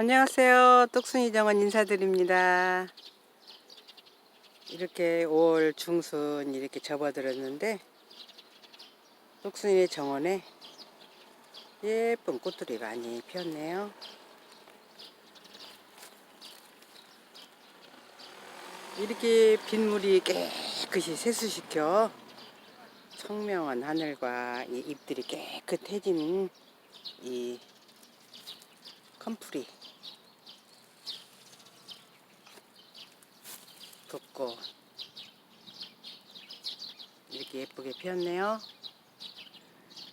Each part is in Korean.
안녕하세요. 똑순이 정원 인사드립니다. 이렇게 5월 중순 이렇게 접어들었는데 똑순이 정원에 예쁜 꽃들이 많이 피었네요. 이렇게 빗물이 깨끗이 세수시켜 청명한 하늘과 이 잎들이 깨끗해진 이 컴프리 붓고 이렇게 예쁘게 피었네요.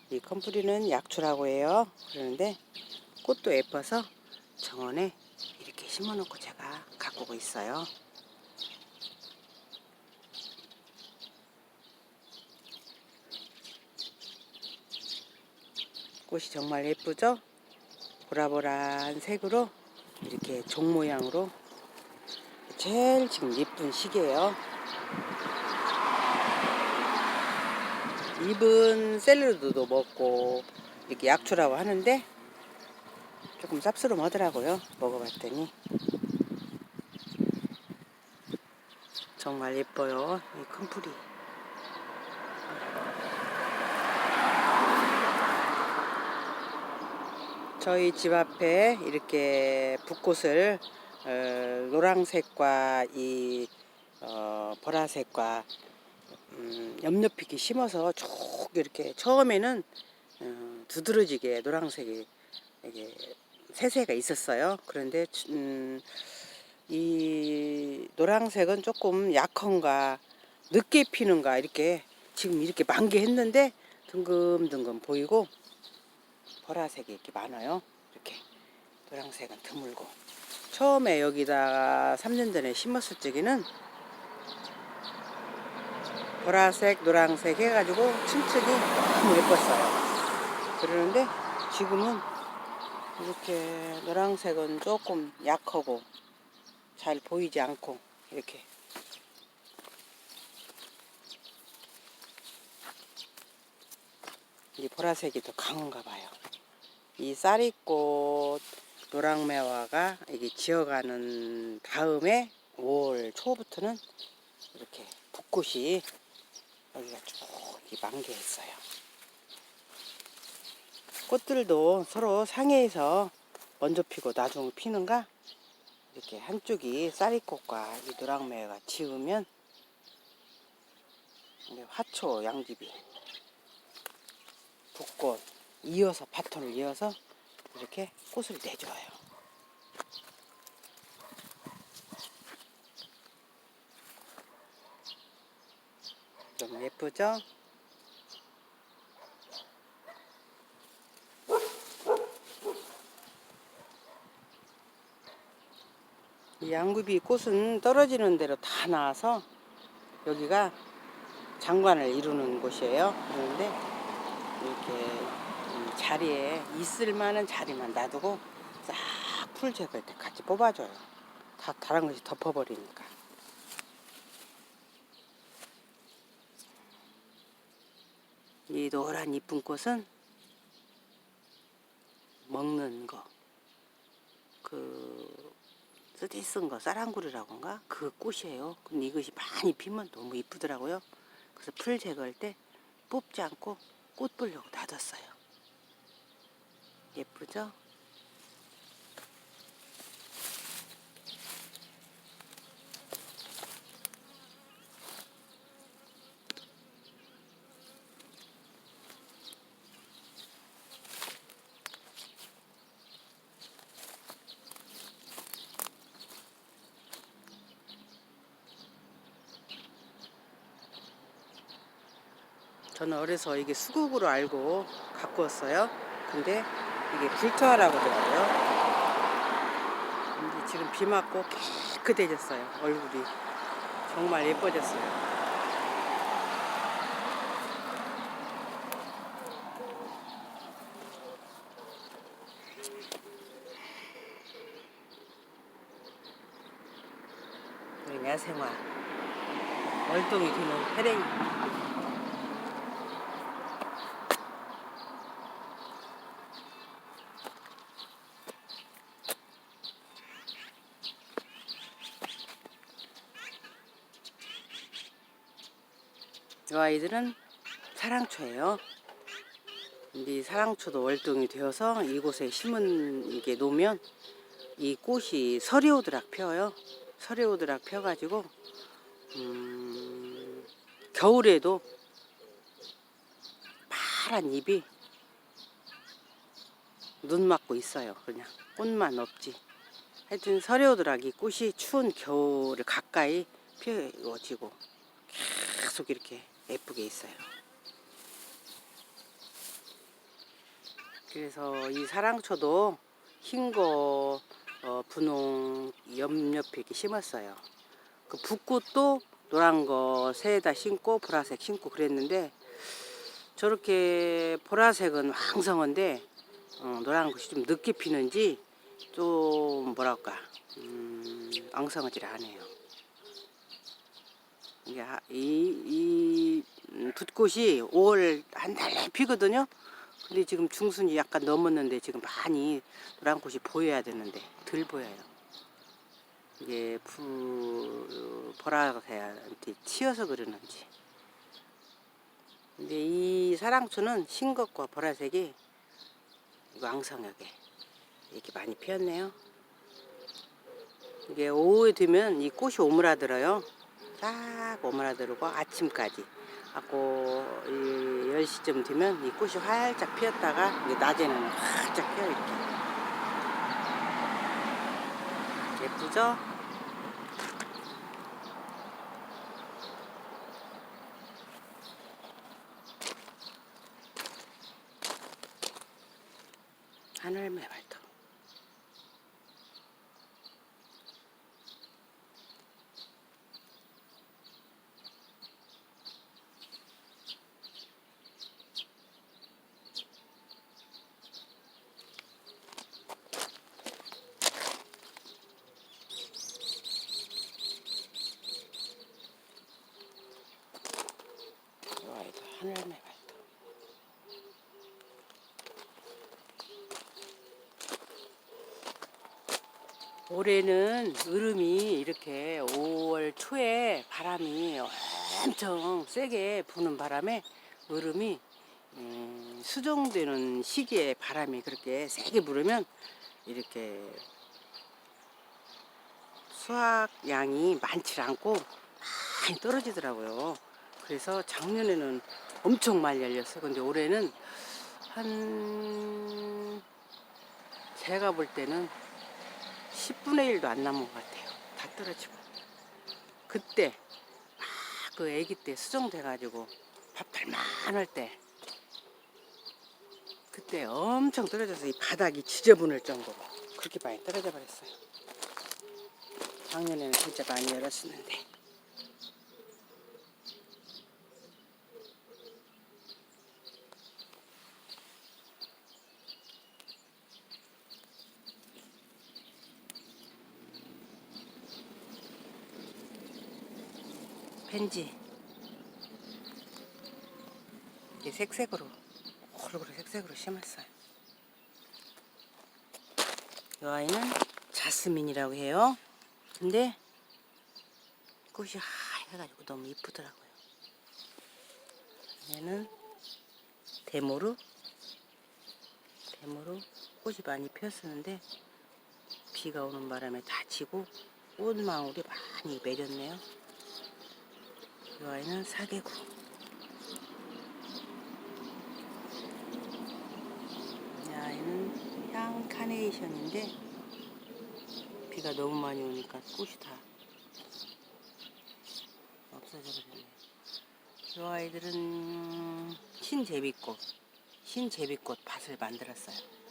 이 컴프리는 약초라고 해요. 그러는데 꽃도 예뻐서 정원에 이렇게 심어놓고 제가 가꾸고 있어요. 꽃이 정말 예쁘죠? 보라보라한 색으로 이렇게 종 모양으로 제일 지금 예쁜 시기예요. 잎은 샐러드도 먹고 이렇게 약초라고 하는데 조금 쌉스름하더라고요. 먹어봤더니 정말 예뻐요. 이 컴프리. 저희 집 앞에 이렇게 붓꽃을 어, 노란색과 이 어, 보라색과 음, 옆옆이게 심어서 쭉 이렇게 처음에는 어, 두드러지게 노란색이 이게 세세가 있었어요. 그런데 음, 이 노란색은 조금 약한가 늦게 피는가 이렇게 지금 이렇게 만개했는데 둥금둥금 보이고 보라색이 이렇게 많아요. 이렇게 노란색은 드물고 처음에 여기다가 3년 전에 심었을 적에는 보라색, 노란색 해가지고 층층이 너무 예뻤어요. 그러는데 지금은 이렇게 노란색은 조금 약하고 잘 보이지 않고 이렇게 이 보라색이 더 강한가 봐요. 이 쌀이꽃 노랑매화가 이게 지어가는 다음에 5월 초부터는 이렇게 붓꽃이 여기가 쭉 만개했어요. 꽃들도 서로 상해에서 먼저 피고 나중에 피는가 이렇게 한쪽이 쌀이꽃과 이 노랑매화가 지으면 화초 양집이 붓꽃 이어서 바톤을 이어서 이렇게 꽃을 내줘요. 너무 예쁘죠? 이 양귀비 꽃은 떨어지는 대로 다 나와서 여기가 장관을 이루는 곳이에요. 그런데 이렇게 음, 자리에 있을 만한 자리만 놔두고 싹 풀 제거할 때 같이 뽑아줘요. 다 다른 것이 덮어버리니까. 이 노란 이쁜 꽃은 먹는 거, 그 쓰디쓴 거, 쌀한구리라고인가? 그 꽃이에요. 근데 이것이 많이 피면 너무 이쁘더라고요. 그래서 풀 제거할 때 뽑지 않고 꽃 보려고 놔뒀어요. 예쁘죠? 저는 어려서 이게 수국으로 알고 갖고 왔어요. 근데 이게 불토하라고 하더라고요. 근데 지금 비 맞고 깨끗해졌어요. 얼굴이. 정말 예뻐졌어요. 여기 야생화. 월동이 드는 해랭이. 아이들은 사랑초예요. 이 사랑초도 월동이 되어서 이곳에 심은 이게 놓으면 이 꽃이 서리오드락 펴요. 서리오드락 펴가지고 음, 겨울에도 파란 잎이 눈 맞고 있어요. 그냥 꽃만 없지. 하여튼 서리오드락이 꽃이 추운 겨울을 가까이 피어지고 계속 이렇게 예쁘게 있어요. 그래서 이 사랑초도 흰거 어, 분홍 옆옆에 이렇게 심었어요. 그 붓꽃도 노란 거 새에다 심고 보라색 심고 그랬는데 저렇게 보라색은 왕성한데 어, 노란 것이 좀 늦게 피는지 좀 뭐랄까 음, 왕성하지 않아요. 이게 하- 이, 이 음, 붓꽃이 5월 한 달 내 피거든요. 근데 지금 중순이 약간 넘었는데 지금 많이 노란 꽃이 보여야 되는데 덜 보여요. 이게 부 보라색한테 치여서 그러는지. 근데 이 사랑초는 흰 것과 보라색이 왕성하게 이렇게 많이 피었네요. 이게 오후에 되면 이 꽃이 오므라들어요. 쫙 오므라들고 아침까지. 하고 이 10시쯤 되면 이 꽃이 활짝 피었다가 낮에는 활짝 피어 이렇게. 예쁘죠? 하늘매 발톱. 이 아이도 하늘매 발톱. 올해는 으름이 이렇게 5월 초에 바람이 엄청 세게 부는 바람에 으름이 음, 수정되는 시기에 바람이 그렇게 세게 불으면 이렇게 수확량이 많지 않고 많이 떨어지더라고요. 그래서 작년에는 엄청 많이 열렸어요. 근데 올해는 한 제가 볼 때는 10분의 1도 안 남은 것 같아요. 다 떨어지고. 그때 막 그 아기 때 수정돼가지고 밥탈만 할 때 그때 엄청 떨어져서 이 바닥이 지저분할 정도로 그렇게 많이 떨어져 버렸어요. 작년에는 진짜 많이 열었었는데. 펜지 이게 색색으로 골고루 색색으로 심었어요. 이 아이는 자스민이라고 해요. 근데 꽃이 하얘가지고 너무 이쁘더라고요. 얘는 데모르 데모르 꽃이 많이 피었었는데 비가 오는 바람에 다치고 꽃망울이 많이 맺었네요. 이 아이는 사계구. 이 아이는 향 카네이션인데 비가 너무 많이 오니까 꽃이 다 없어져 버렸네요. 이 아이들은 흰제비꽃, 흰제비꽃 밭을 만들었어요.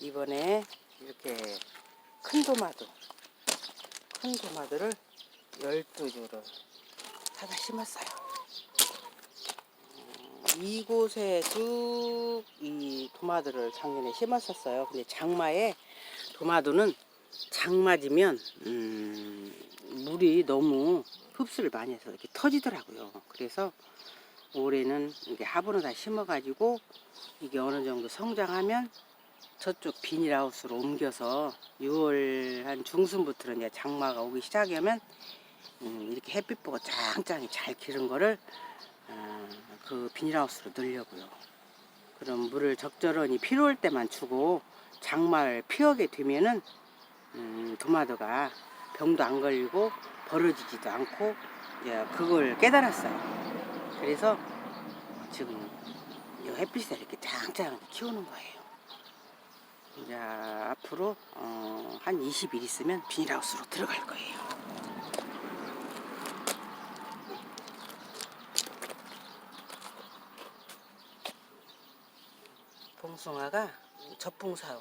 이번에 이렇게 큰 도마도 큰 도마도를 12주를 사다 심었어요. 음, 이곳에 쭉 이 도마도를 작년에 심었었어요. 근데 장마에 도마도는 장마지면 음, 물이 너무 흡수를 많이 해서 이렇게 터지더라고요. 그래서 올해는 이게 화분을 다 심어가지고 이게 어느 정도 성장하면 저쪽 비닐하우스로 옮겨서 6월 한 중순부터는 이제 장마가 오기 시작하면 음, 이렇게 햇빛 보고 짱짱이 잘 기른 거를 어, 그 비닐하우스로 넣으려고요. 그럼 물을 적절히 필요할 때만 주고 장마를 피하게 되면은 음, 토마토가 병도 안 걸리고 벌어지지도 않고 이제 그걸 깨달았어요. 그래서 지금 이 햇빛에 이렇게 짱짱하게 키우는 거예요. 이제 앞으로 어, 한 20일 있으면 비닐하우스로 들어갈 거예요. 봉숭아가 젖봉사,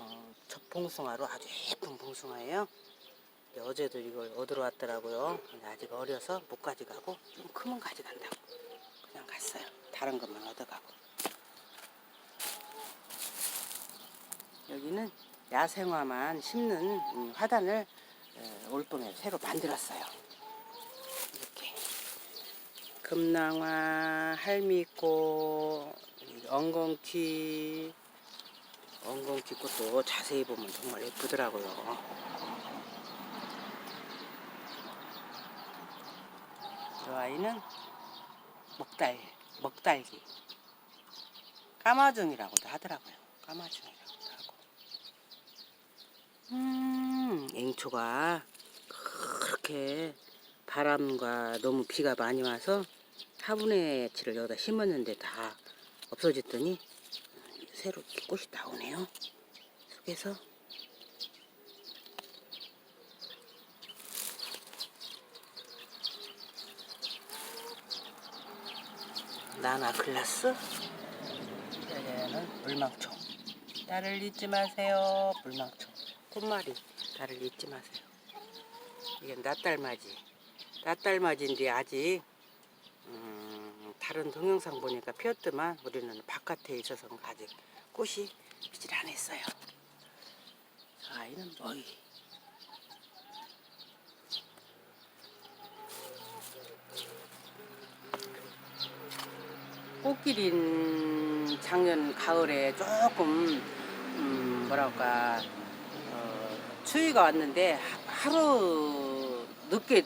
젖봉숭아로 아주 예쁜 봉숭아예요. 어제도 이걸 얻으러 왔더라고요. 아직 어려서 못 가져가고 좀 크면 가져간다고 그냥 갔어요. 다른 것만 얻어가고. 여기는 야생화만 심는 음, 화단을 에, 올봄에 새로 만들었어요. 이렇게 금낭화, 할미꽃, 이 엉겅퀴, 엉겅퀴 꽃도 자세히 보면 정말 예쁘더라고요. 이 아이는 먹달, 먹달기. 까마중이라고도 하더라고요. 하고. 음, 앵초가 그렇게 바람과 너무 비가 많이 와서 화분에 치를 여기다 심었는데 다 없어졌더니 이렇게 꽃이 나오네요. 속에서. 나나 글라스? 여기는 물망초. 딸을 잊지 마세요 물망초 꽃말이 딸을 잊지 마세요. 이게 낫달맞이 낫달맞이인데 아직 음, 다른 동영상 보니까 피었더만 우리는 바깥에 있어서 아직 꽃이 피질 않았어요. 저 아이는 뭐이. 꽃길인 작년 가을에 조금 음, 뭐랄까 어, 추위가 왔는데 하- 하루 늦게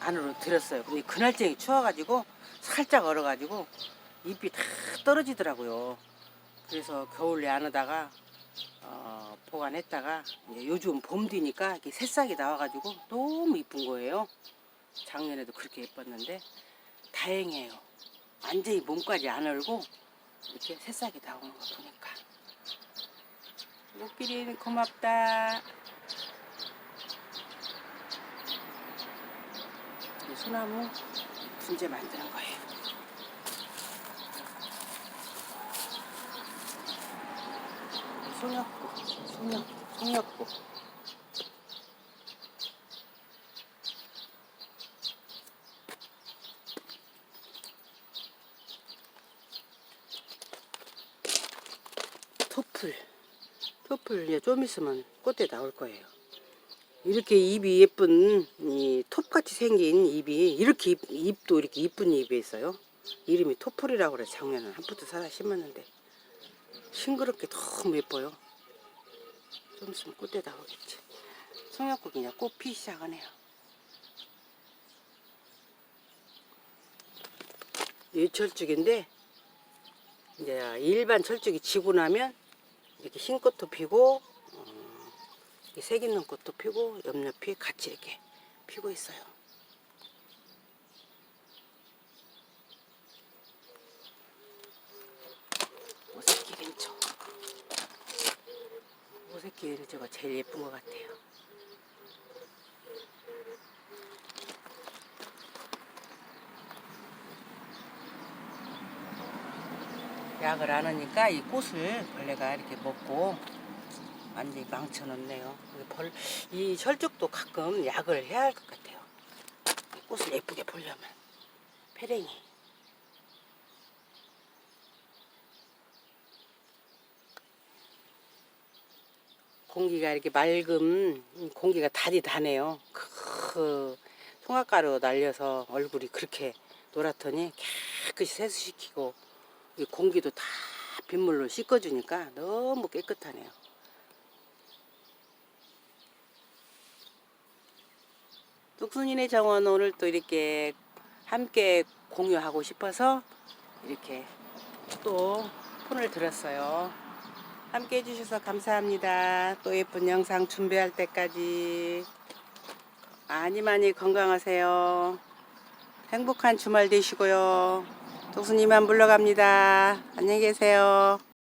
안으로 들었어요. 근데 그날쟁이 추워가지고 살짝 얼어가지고 잎이 다 떨어지더라고요. 그래서 겨울에 안으다가 어, 보관했다가 요즘 봄 되니까 이렇게 새싹이 나와가지고 너무 이쁜 거예요. 작년에도 그렇게 예뻤는데 다행이에요. 완전히 몸까지 안 얼고 이렇게 새싹이 나오는 거 보니까 목길이 고맙다 소나무 분재 만드는 거예요. 송엽구 송엽 송엽구 토플 토플 이제 좀 있으면 꽃에 나올 거예요 이렇게 잎이 예쁜 이 톱같이 생긴 잎이 이렇게 잎, 잎도 이렇게 이쁜 잎이 있어요. 이름이 토플이라고 그래 작년에. 한 포트 사다 심었는데. 싱그럽게 너무 예뻐요. 좀 있으면 꽃에 나오겠지. 송약국이 이제 꽃 피기 시작하네요. 이 철쭉인데 이제 일반 철쭉이 지고 나면 이렇게 흰 꽃도 피고 어, 이 색 있는 꽃도 피고 옆옆이 같이 이렇게 피고 있어요. 오색기 왼쪽. 오색기 왼쪽가 제일 예쁜 것 같아요. 약을 안 하니까 이 꽃을 벌레가 이렇게 먹고 완전히 망쳐놓네요. 이 벌, 이 철쭉도 가끔 약을 해야 할 것 같아요. 이 꽃을 예쁘게 보려면. 페랭이. 공기가 이렇게 맑음, 공기가 달이 다네요. 그 송화가루 날려서 얼굴이 그렇게 노랗더니 깨끗이 세수시키고 이 공기도 다 빗물로 씻어주니까 너무 깨끗하네요. 뚝순이네 정원 오늘 또 이렇게 함께 공유하고 싶어서 이렇게 또 폰을 들었어요. 함께 해주셔서 감사합니다. 또 예쁜 영상 준비할 때까지 많이 많이 건강하세요. 행복한 주말 되시고요. 뚝순이만 물러갑니다. 안녕히 계세요.